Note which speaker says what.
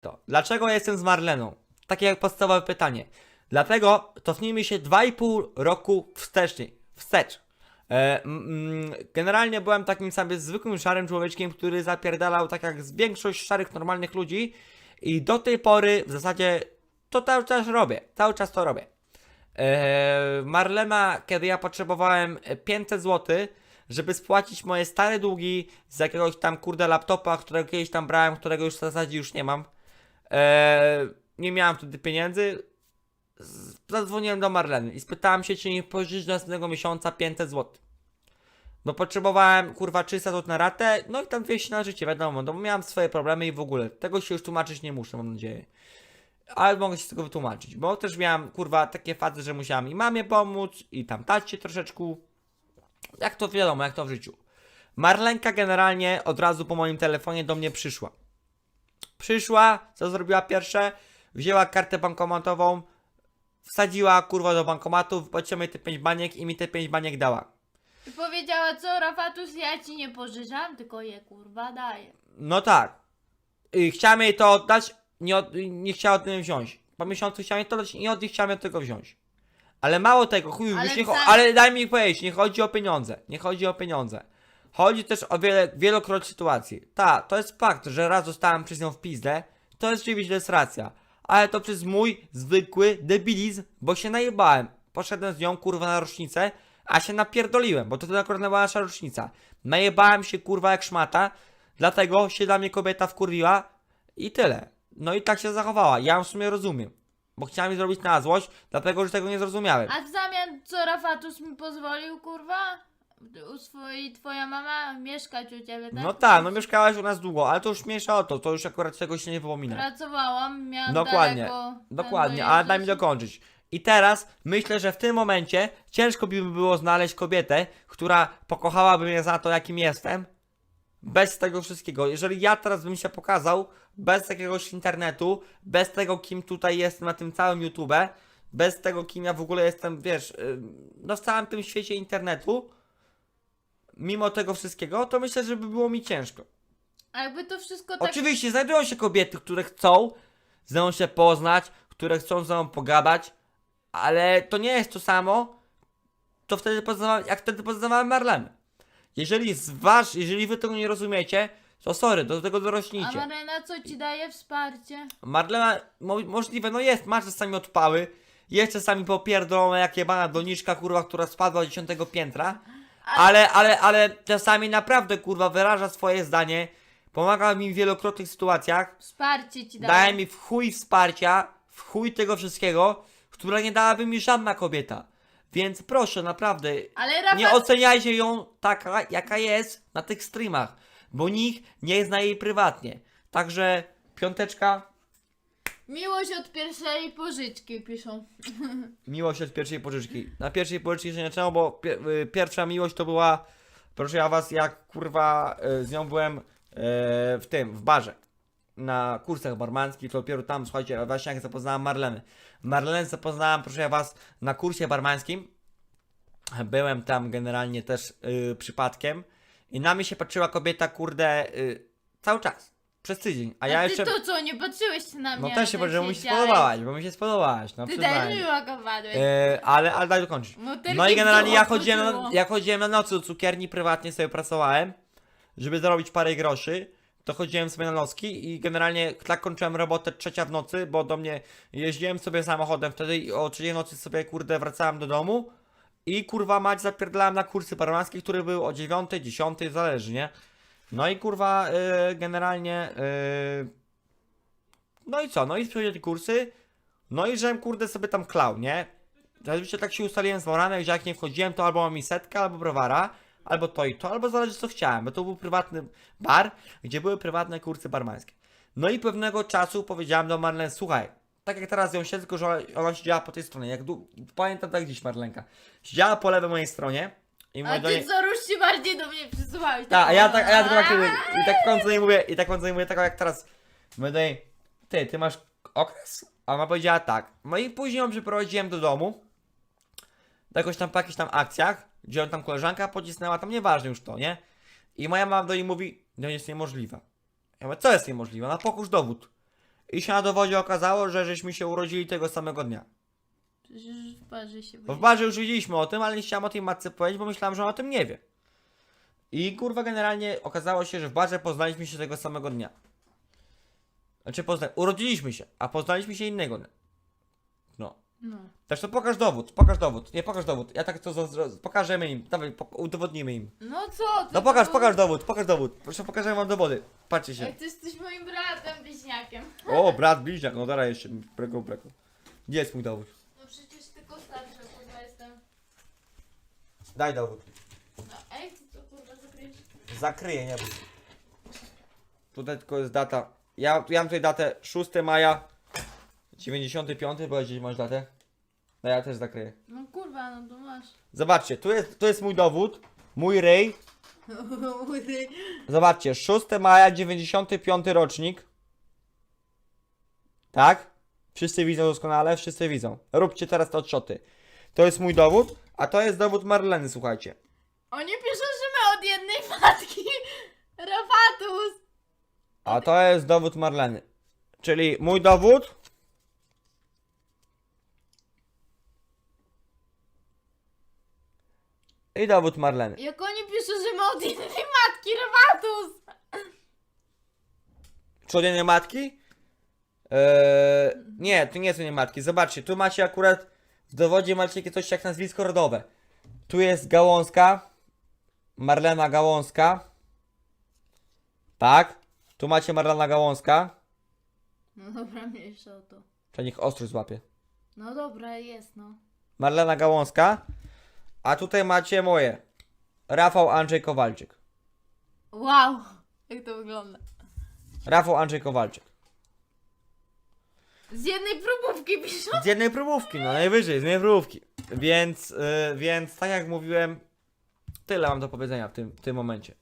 Speaker 1: To. Dlaczego jestem z Marleną? Takie podstawowe pytanie. Dlatego cofnijmy się 2,5 roku wstecznie, wstecz. E, generalnie byłem takim sobie zwykłym szarym człowieczkiem, który zapierdalał tak jak z większość szarych normalnych ludzi i do tej pory w zasadzie to cały czas robię, cały czas to robię. E, Marlena, kiedy ja potrzebowałem 500 zł, żeby spłacić moje stare długi z jakiegoś tam kurde laptopa, którego kiedyś tam brałem, którego już w zasadzie już nie mam. E, nie miałem wtedy pieniędzy. Zadzwoniłem do Marleny i spytałem się, czy nie pożyczyć do następnego miesiąca 500 zł. Bo potrzebowałem kurwa 300 zł na ratę, no i tam 200 na życie, wiadomo, no bo miałem swoje problemy i w ogóle. Tego się już tłumaczyć nie muszę, mam nadzieję. Ale mogę się z tego wytłumaczyć, bo też miałem kurwa takie fazy, że musiałem i mamie pomóc, i tam tacie troszeczkę. Jak to wiadomo, jak to w życiu. Marlenka generalnie od razu po moim telefonie do mnie przyszła. Przyszła, co zrobiła pierwsze? Wzięła kartę bankomatową, wsadziła kurwa do bankomatu, wypłaciła mi te 5 baniek i mi te 5 baniek dała.
Speaker 2: I powiedziała co, Rafatus, ja ci nie pożyczam, tylko je kurwa daję.
Speaker 1: No tak. I chciałem jej to oddać, nie, od, nie chciała od tym wziąć. Po miesiącu chciałem jej to oddać i nie od, nie chciałem tego wziąć. Ale mało tego, chuj,
Speaker 2: Ale
Speaker 1: już nie, cho- ale daj mi powiedzieć, nie chodzi o pieniądze. Nie chodzi o pieniądze. Chodzi też o wiele, wielokroć sytuacji. Ta, to jest fakt, że raz zostałem przez nią w pizdę, to jest oczywiście jest racja. Ale to przez mój zwykły debilizm, bo się najebałem. Poszedłem z nią kurwa na rocznicę, a się napierdoliłem, bo to wtedy akurat była nasza rocznica. Najebałem się kurwa jak szmata, dlatego się dla mnie kobieta wkurwiła i tyle. No i tak się zachowała. Ja ją w sumie rozumiem. Bo chciałem jej zrobić na złość, dlatego że tego nie zrozumiałem.
Speaker 2: A w zamian co Rafatus mi pozwolił, kurwa? U swojej, twoja mama mieszkać u ciebie, tak?
Speaker 1: No tak, no mieszkałaś u nas długo, ale to już mniejsza o to, to już akurat tego się nie wypomina.
Speaker 2: Pracowałam, miałam
Speaker 1: Dokładnie,
Speaker 2: daleko.
Speaker 1: Dokładnie, ale daj mi dokończyć. I teraz myślę, że w tym momencie ciężko by było znaleźć kobietę, która pokochałaby mnie za to, jakim jestem, bez tego wszystkiego. Jeżeli ja teraz bym się pokazał, bez jakiegoś internetu, bez tego, kim tutaj jestem na tym całym YouTube, bez tego, kim ja w ogóle jestem, wiesz, yy, no w całym tym świecie internetu, mimo tego wszystkiego, to myślę, że by było mi ciężko.
Speaker 2: A jakby to wszystko tak...
Speaker 1: Oczywiście znajdują się kobiety, które chcą ze mną się poznać, które chcą ze mną pogadać, ale to nie jest to samo, to wtedy poznawałem, jak wtedy poznawałem Marlenę. Jeżeli z wasz, jeżeli wy tego nie rozumiecie, to sorry, do tego
Speaker 2: A
Speaker 1: dorośnijcie.
Speaker 2: Marena co ci daje wsparcie?
Speaker 1: Marlena, mo możliwe, no jest, ma czasami odpały, jest czasami popierdolona jak jebana doniczka, kurwa, która spadła z dziesiątego piętra, ale, ale, ale czasami naprawdę, kurwa, wyraża swoje zdanie, pomaga mi w wielokrotnych sytuacjach,
Speaker 2: Wsparcie ci daje.
Speaker 1: daje mi w chuj wsparcia, w chuj tego wszystkiego, które nie dałaby mi żadna kobieta. Więc proszę, naprawdę,
Speaker 2: Ale Rafa...
Speaker 1: nie oceniajcie ją taka, jaka jest na tych streamach, bo nikt nie zna jej prywatnie. Także piąteczka,
Speaker 2: Miłość od pierwszej pożyczki piszą.
Speaker 1: miłość od pierwszej pożyczki. Na pierwszej pożyczki się nie zaczęło, bo y, pierwsza miłość to była, proszę ja was, jak kurwa y, z nią byłem y, w tym, w barze. Na kursach barmanskich, to dopiero tam, słuchajcie, właśnie jak zapoznałem Marlenę. Marlenę zapoznałem, proszę ja was, na kursie barmańskim. Byłem tam generalnie też y, przypadkiem i na mnie się patrzyła kobieta, kurde, y, cały czas. Przez tydzień. A
Speaker 2: A,
Speaker 1: ja
Speaker 2: ty
Speaker 1: jeszcze.
Speaker 2: to co, nie patrzyłeś na mnie?
Speaker 1: No też się patrzyłem, bo mi się
Speaker 2: siedziałeś.
Speaker 1: spodobałaś, bo mi się spodobałaś. No
Speaker 2: Ty
Speaker 1: przyznaję.
Speaker 2: też mi łagowadłeś.
Speaker 1: E, ale, ale daj dokończyć.
Speaker 2: Motylki
Speaker 1: No i generalnie ja chodziłem, na, ja chodziłem na nocy do cukierni, prywatnie sobie pracowałem, żeby zarobić parę groszy. To chodziłem sobie na nocki i generalnie tak kończyłem robotę trzecia w nocy, bo do mnie jeździłem sobie samochodem wtedy i o trzeciej nocy sobie kurde wracałem do domu i kurwa mać zapierdalałem na kursy paramańskie, które były o dziewiątej, dziesiątej, zależy, nie? No i kurwa y, generalnie y, no i co? No i te kursy, no i żem kurde sobie tam klał, nie? Zazwyczaj tak się ustaliłem z Moranem, że jak nie wchodziłem, to albo mam mi setkę, albo browara, albo to i to, albo zależy co chciałem, bo to był prywatny bar, gdzie były prywatne kursy barmańskie. No i pewnego czasu powiedziałem do Marlen, słuchaj, tak jak teraz ją siedzę, tylko że ona, siedziała po tej stronie, jak pamiętam tak dziś Marlenka, siedziała po lewej mojej stronie i
Speaker 2: A
Speaker 1: mówię do
Speaker 2: ty
Speaker 1: niej,
Speaker 2: co, ruszcie bardziej do mnie przysyłałeś.
Speaker 1: tak, a ja tak, a ja tylko tak, i tak w końcu nie mówię, i tak w końcu nie mówię taką jak teraz. Mówię do niej, ty, ty masz okres? A ona powiedziała tak. No i później ją przyprowadziłem do domu, jakoś tam po jakichś tam akcjach, gdzie on tam koleżanka pocisnęła, tam nieważne już to, nie? I moja mama do niej mówi, no jest niemożliwa. Ja mówię, co jest niemożliwe? Na pokusz dowód. I się na dowodzie okazało, że żeśmy się urodzili tego samego dnia.
Speaker 2: Przecież w barze się
Speaker 1: Bo w barze już wiedzieliśmy o tym, ale nie chciałem o tej matce powiedzieć, bo myślałem, że ona o tym nie wie. I kurwa, generalnie okazało się, że w barze poznaliśmy się tego samego dnia. Znaczy, pozna... urodziliśmy się, a poznaliśmy się innego dnia. No.
Speaker 2: No.
Speaker 1: Zresztą pokaż dowód, pokaż dowód. Nie, pokaż dowód. Ja tak to pokażemy im. Dawaj, po- udowodnimy im.
Speaker 2: No co ty?
Speaker 1: No pokaż,
Speaker 2: tu?
Speaker 1: pokaż dowód, pokaż dowód. Proszę, pokażę wam dowody. Patrzcie się.
Speaker 2: Jak ty jesteś moim bratem, bliźniakiem.
Speaker 1: O, brat bliźniak, no teraz jeszcze. Preko, preko. Gdzie jest mój dowód?
Speaker 2: No przecież tylko starszy, kurwa jestem.
Speaker 1: Daj dowód.
Speaker 2: No ej, ty to kurwa zakryjesz.
Speaker 1: Zakryję, nie bój. Tutaj tylko jest data. Ja, ja mam tutaj datę 6 maja 95, bo gdzieś masz datę. No ja też zakryję.
Speaker 2: No kurwa, no to masz.
Speaker 1: Zobaczcie, tu jest, tu jest mój dowód. Mój rej. Zobaczcie, 6 maja 95 rocznik. Tak? Wszyscy widzą doskonale, wszyscy widzą. Róbcie teraz te odszoty. To jest mój dowód, a to jest dowód Marleny, słuchajcie.
Speaker 2: Oni piszą, że my od jednej matki. Rafatus.
Speaker 1: A to jest dowód Marleny. Czyli mój dowód. I dowód Marleny.
Speaker 2: Jak oni piszą, że my od jednej matki, Rafatus.
Speaker 1: Czy od jednej matki? Eee, nie, to nie są nie matki. Zobaczcie, tu macie akurat w dowodzie macie takie coś jak nazwisko rodowe. Tu jest Gałązka. Marlena Gałązka. Tak. Tu macie Marlena Gałązka.
Speaker 2: No dobra, mniejsza o to.
Speaker 1: Czy niech ostrość złapie.
Speaker 2: No dobra, jest no.
Speaker 1: Marlena Gałązka. A tutaj macie moje. Rafał Andrzej Kowalczyk.
Speaker 2: Wow, jak to wygląda.
Speaker 1: Rafał Andrzej Kowalczyk.
Speaker 2: Z jednej próbówki piszą.
Speaker 1: Z jednej próbówki, no najwyżej, z jednej próbówki. Więc, yy, więc tak jak mówiłem, tyle mam do powiedzenia w tym, w tym momencie.